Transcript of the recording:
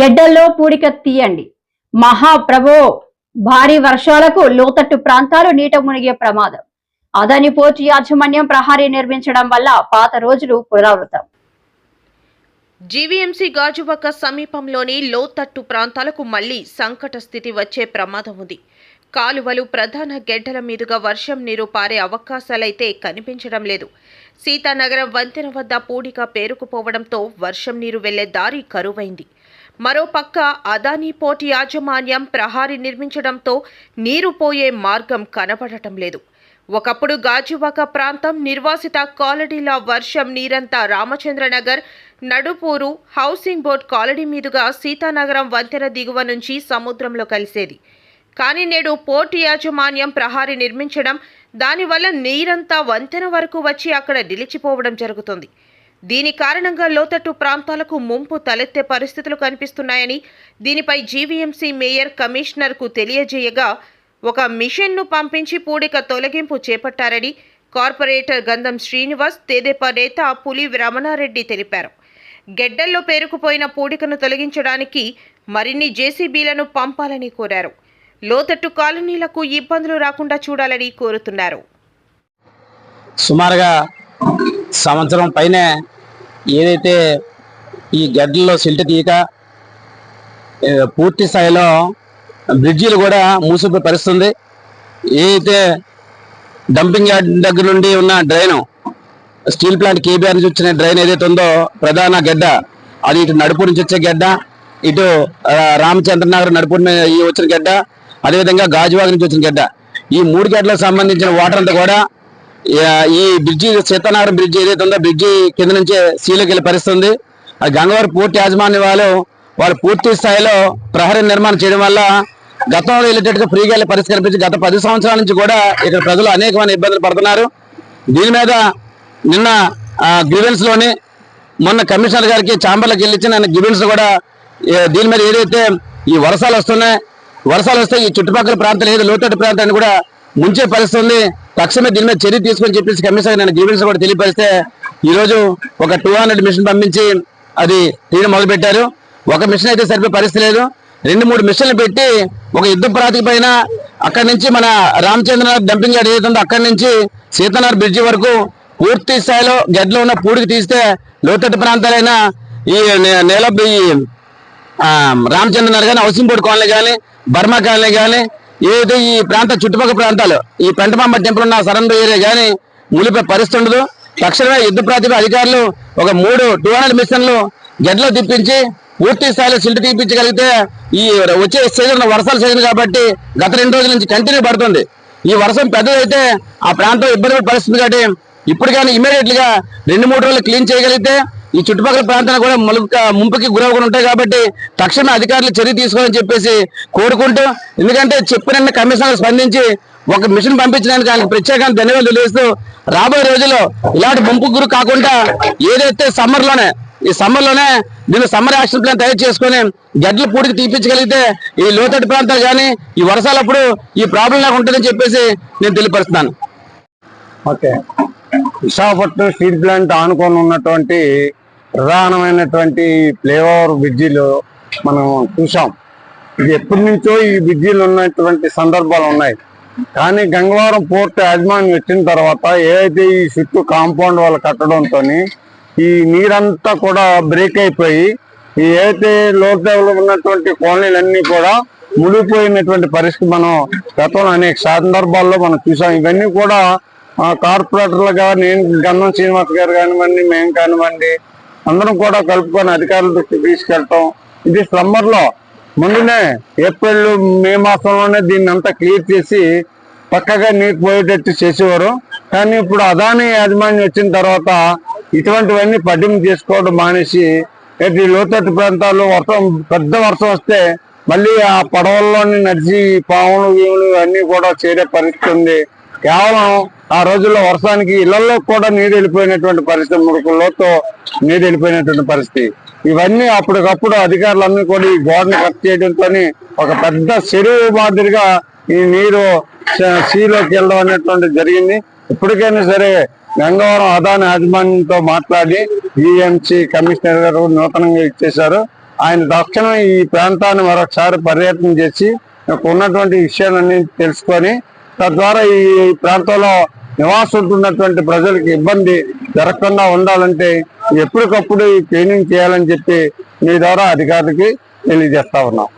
గెడ్డల్లో పూడిక తీయండి. మహాప్రభో భారీ వర్షాలకు లోతట్టు ప్రాంతాలు నీట మునిగే ప్రమాదం. అదని పోర్టు యాజమాన్యం ప్రహారీ నిర్మించడం వల్ల పాత రోజులు పునరావృతం. జీవీఎంసీ గాజువాక సమీపంలోని లోతట్టు ప్రాంతాలకు మళ్ళీ సంకట స్థితి వచ్చే ప్రమాదం ఉంది. కాలువలు ప్రధాన గెడ్డల మీదుగా వర్షం నీరు పారే అవకాశాలైతే కనిపించడం లేదు. సీతానగరం వంతెన వద్ద పూడిక పేరుకుపోవడంతో వర్షం నీరు వెళ్ళే దారి కరువైంది. మరోపక్క అదానీ పోర్ట్ యాజమాన్యం ప్రహారీ నిర్మించడంతో నీరు పోయే మార్గం కనబడటం లేదు. ఒకప్పుడు గాజువాక ప్రాంతం నిర్వాసిత కాలనీల వర్షం నీరంతా Ramachandranagar Nadupuru housing board colony మీదుగా సీతానగరం వంతెన దిగువ నుంచి సముద్రంలో కలిసేది. కానీ నేడు పోర్టు యాజమాన్యం ప్రహారీ నిర్మించడం దానివల్ల నీరంతా వంతెన వరకు వచ్చి అక్కడ నిలిచిపోవడం జరుగుతుంది. దీని కారణంగా లోతట్టు ప్రాంతాలకు ముంపు తలెత్తే పరిస్థితులు కనిపిస్తున్నాయని దీనిపై జీవీఎంసీ మేయర్ కమిషనర్కు తెలియజేయగా ఒక మిషన్ను పంపించి పూడిక తొలగింపు చేపట్టారని కార్పొరేటర్ గంధం శ్రీనివాస్ తెదేపా నేత పులి రమణారెడ్డి తెలిపారు. గెడ్డల్లో పేరుకుపోయిన పూడికను తొలగించడానికి మరిన్ని జేసీబీలను పంపాలని కోరారు. లోతట్టు కాలనీలకు ఇబ్బందులు రాకుండా చూడాలని కోరుతున్నారు. సుమారుగా సంవత్సరం పైనే ఏదైతే ఈ గడ్డల్లో సిల్ట్ తీయక పూర్తి స్థాయిలో బ్రిడ్జీలు కూడా మూసిపోయి పరిస్థితుంది ఏదైతే డంపింగ్ యార్డ్ దగ్గర నుండి ఉన్న డ్రైను స్టీల్ ప్లాంట్ కేబీఆర్ నుంచి వచ్చిన డ్రైన్ ఏదైతే ఉందో ప్రధాన గడ్డ అది ఇటు నడుపు నుంచి వచ్చే గడ్డ ఇటు రామచంద్ర రామచంద్రనగర్ నడుపు వచ్చిన గడ్డ అదేవిధంగా గాజువాగ్ నుంచి వచ్చిన గడ్డ. ఈ మూడు గడ్డలకు సంబంధించిన వాటర్ అంతా కూడా ఈ బ్రిడ్జి సీతానగరం బ్రిడ్జి ఏదైతే ఉందో బ్రిడ్జి కింద నుంచే సీలోకి వెళ్ళి పరిస్తుంది. ఆ గంగవారి పూర్తి యాజమాన్య వాళ్ళు వాళ్ళు పూర్తి స్థాయిలో ప్రహరీ నిర్మాణం చేయడం వల్ల గతంలో వెళ్ళేటట్టుగా ఫ్రీగా వెళ్ళే పరిస్థితి కనిపించి గత పది సంవత్సరాల నుంచి కూడా ఇక్కడ ప్రజలు అనేకమైన ఇబ్బందులు పడుతున్నారు. దీని మీద నిన్న గ్రివెన్స్లోని మొన్న కమిషనర్ గారికి చాంబర్లకు వెళ్ళి ఇచ్చిన కూడా దీని మీద ఏదైతే ఈ వర్షాలు వస్తున్నాయి వర్షాలు వస్తే ఈ చుట్టుపక్కల ప్రాంతాలు ఏదో లోతట్టు ప్రాంతాన్ని కూడా ముంచే పరిస్థితి ఉంది. తక్షణమే దీని మీద చర్య తీసుకొని చెప్పేసి కమిషనర్ నేను గ్రీవెన్స్ కూడా తెలియపరిస్తే ఈరోజు ఒక టూ హండ్రెడ్ మిషన్ పంపించి అది తీయడం మొదలుపెట్టారు. ఒక మిషన్ అయితే సరిపోయే పరిస్థితి లేదు. రెండు మూడు మిషన్లు పెట్టి ఒక యుద్ధ ప్రాతిక పైన అక్కడి నుంచి మన రామచంద్ర డంపింగ్ యార్డ్ ఏదైతే అక్కడి నుంచి సీతనార్ బ్రిడ్జి వరకు పూర్తి స్థాయిలో గడ్డలో ఉన్న పూడికి తీస్తే లోతట్టు ప్రాంతాలైన ఈ నే- నేల రామచంద్రనాథ్ రామచంద్ర నగర్ కానీ హౌసింగ్ బోర్డు కాలనీ కానీ బర్మా కాలనీ కానీ ఏదైతే ఈ ప్రాంత చుట్టుపక్కల ప్రాంతాలు? ఈ పెంటమాంబ టెంపుల్ ఉన్న సరెండర్ ఏరియా కానీ ములిపే పరిస్థితి ఉండదు. తక్షణమే యుద్ధ ప్రాతిప అధికారులు ఒక మూడు టూ హండ్రెడ్ మిషన్లు గడ్డలో తిప్పించి పూర్తి స్థాయిలో సిల్ట్ తీపించగలిగితే ఈ వచ్చే సీజన్ వర్షాల సీజన్ కాబట్టి గత రెండు రోజుల నుంచి కంటిన్యూ పడుతుంది. ఈ వర్షం పెద్దదైతే ఆ ప్రాంతం ఇబ్బంది పడే పరిస్థితి కాబట్టి ఇప్పుడు కానీ ఇమీడియట్గా రెండు మూడు రోజులు క్లీన్ చేయగలిగితే ఈ చుట్టుపక్కల ప్రాంతాలు కూడా ములుపు ముంపుకి గురవకుండా ఉంటాయి కాబట్టి తక్షణమే అధికారులు చర్య తీసుకోవాలని చెప్పేసి కోరుకుంటూ ఎందుకంటే చెప్పిన కమిషనర్ స్పందించి ఒక మిషన్ పంపించడానికి ఆయనకు ప్రత్యేకంగా ధన్యవాదాలు తెలియజేస్తూ రాబోయే రోజుల్లో ఇలాంటి ముంపు గురు కాకుండా ఏదైతే సమ్మర్లోనే ఈ సమ్మర్లోనే దీన్ని సమ్మర్ యాక్షన్ ప్లాన్ తయారు చేసుకుని గడ్లు పూడికి తీపించగలిగితే ఈ లోతట్టు ప్రాంతాలు కానీ ఈ వర్షాలప్పుడు ఈ ప్రాబ్లం నాకు ఉంటుందని చెప్పేసి నేను తెలియపరుస్తున్నాను. ఓకే. విశాఖపట్నం స్టీల్ ప్లాంట్ ఆనుకొని ఉన్నటువంటి ప్రధానమైనటువంటి ఫ్లేవర్ బ్రిడ్జిలు మనం చూసాం ఇది ఎప్పటి నుంచో ఈ బ్రిడ్జిలు ఉన్నటువంటి సందర్భాలు ఉన్నాయి. కానీ గంగవరం పోర్ట్ యాజమాన్యం వచ్చిన తర్వాత ఏదైతే ఈ చుట్టూ కాంపౌండ్ వాళ్ళు కట్టడంతో ఈ నీరంతా కూడా బ్రేక్ అయిపోయి ఏదైతే లోతు లెవెల్ ఉన్నటువంటి కాలనీలన్నీ కూడా మునిగిపోయినటువంటి పరిస్థితి మనం గతంలో అనేక సందర్భాల్లో మనం చూసాం ఇవన్నీ కూడా కార్పొరేటర్లు కార్పొరేటర్లుగా నేను గన్నం శ్రీనివాస్ గారు కానివ్వండి మేము కానివ్వండి అందరం కూడా కలుపుకొని అధికారుల దృష్టికి తీసుకెళ్తాం. ఇది సమ్మర్లో ముందునే ఏప్రిల్ మే మాసంలోనే దీన్ని అంతా క్లియర్ చేసి పక్కగా నీరు పోయేటట్టు చేసేవారు. కానీ ఇప్పుడు అదాని యాజమాన్యం వచ్చిన తర్వాత ఇటువంటివన్నీ పట్టింపు చేసుకోవడం మానేసి ఈ లోతట్టు ప్రాంతాల్లో వర్షం పెద్ద వర్షం వస్తే మళ్ళీ ఆ పడవల్లోని నడిచి పాములు గీములు అన్నీ కూడా చేరే పరిస్థితి ఉంది. కేవలం ఆ రోజుల్లో వర్షానికి ఇళ్ళలో కూడా నీరు వెళ్ళిపోయినటువంటి పరిస్థితి ముడుకులతో నీరు వెళ్ళిపోయినటువంటి పరిస్థితి. ఇవన్నీ అప్పటికప్పుడు అధికారులన్నీ కూడా ఈ గోడని కట్ చేయడంతో ఒక పెద్ద చెరువు మాదిరిగా ఈ నీరు సీలోకి వెళ్ళడం అనేటువంటి జరిగింది. ఇప్పటికైనా సరే గంగవరం అదాని యాజమాన్యంతో మాట్లాడి జిఎంసి కమిషనర్ గారు నూతనంగా ఇచ్చేశారు. ఆయన తక్షణం ఈ ప్రాంతాన్ని మరొకసారి పర్యటన చేసి ఉన్నటువంటి విషయాలన్నీ తెలుసుకొని తద్వారా ఈ ప్రాంతంలో నివాసుంటున్నటువంటి ప్రజలకు ఇబ్బంది జరగకుండా ఉండాలంటే ఎప్పటికప్పుడు ఈ క్లీనింగ్ చేయాలని చెప్పి మీ ద్వారా అధికారికి తెలియజేస్తా ఉన్నాం.